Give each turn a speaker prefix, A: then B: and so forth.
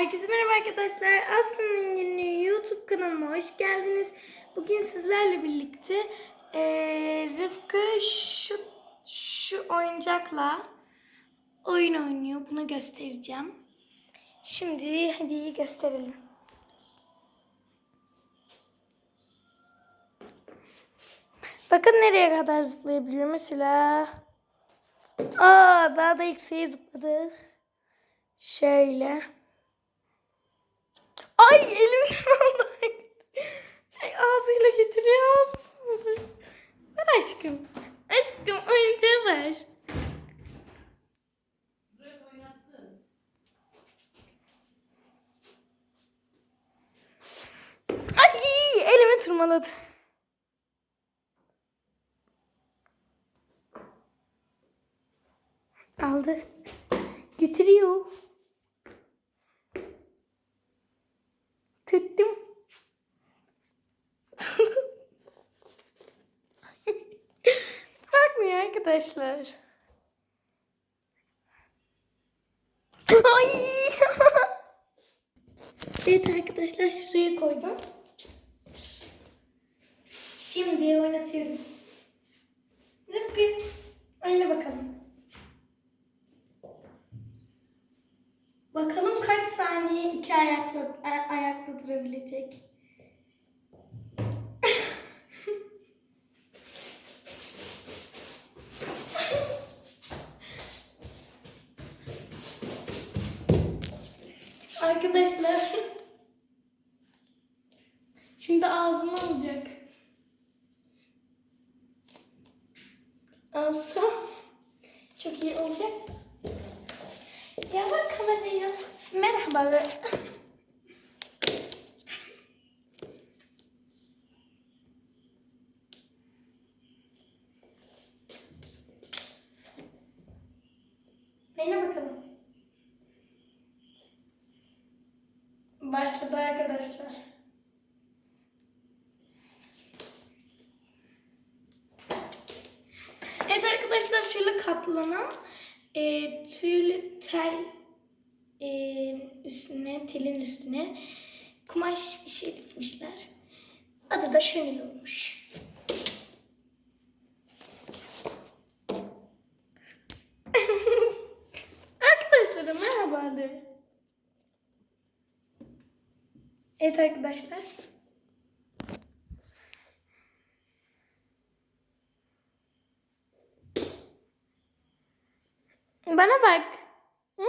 A: Herkese merhaba arkadaşlar. Aslı'nın günlüğü YouTube kanalıma hoş geldiniz. Bugün sizlerle birlikte eee, Rıfkı şu, şu oyuncakla oyun oynuyor. Bunu göstereceğim. Şimdi hadi gösterelim. Bakın nereye kadar zıplayabiliyor mesela. Aa daha da yükseğe zıpladı. Şöyle. Ay elim aldı. Ay, ağzıyla getiriyor ağzını. Ver aşkım. Aşkım oyuncağı ver. Ay elimi tırmaladı. Aldı. Götürüyor. Tuttum. Bakmıyor arkadaşlar. Ay! evet arkadaşlar şuraya koydum. Şimdi oynatıyorum. Rıfkı oyna bakalım. Bakalım kaç saniye iki ayakla, a- ayakta durabilecek. Arkadaşlar. Şimdi ağzını alacak. Alsa çok iyi olacak. Ya bak kameraya. Merhaba. Beyne bakalım. Başladı arkadaşlar. Evet arkadaşlar şöyle katlanan e, tüylü tel e, üstüne, telin üstüne kumaş bir şey dikmişler. Adı da şöyle olmuş. De. Evet arkadaşlar. Bana bak. Hı.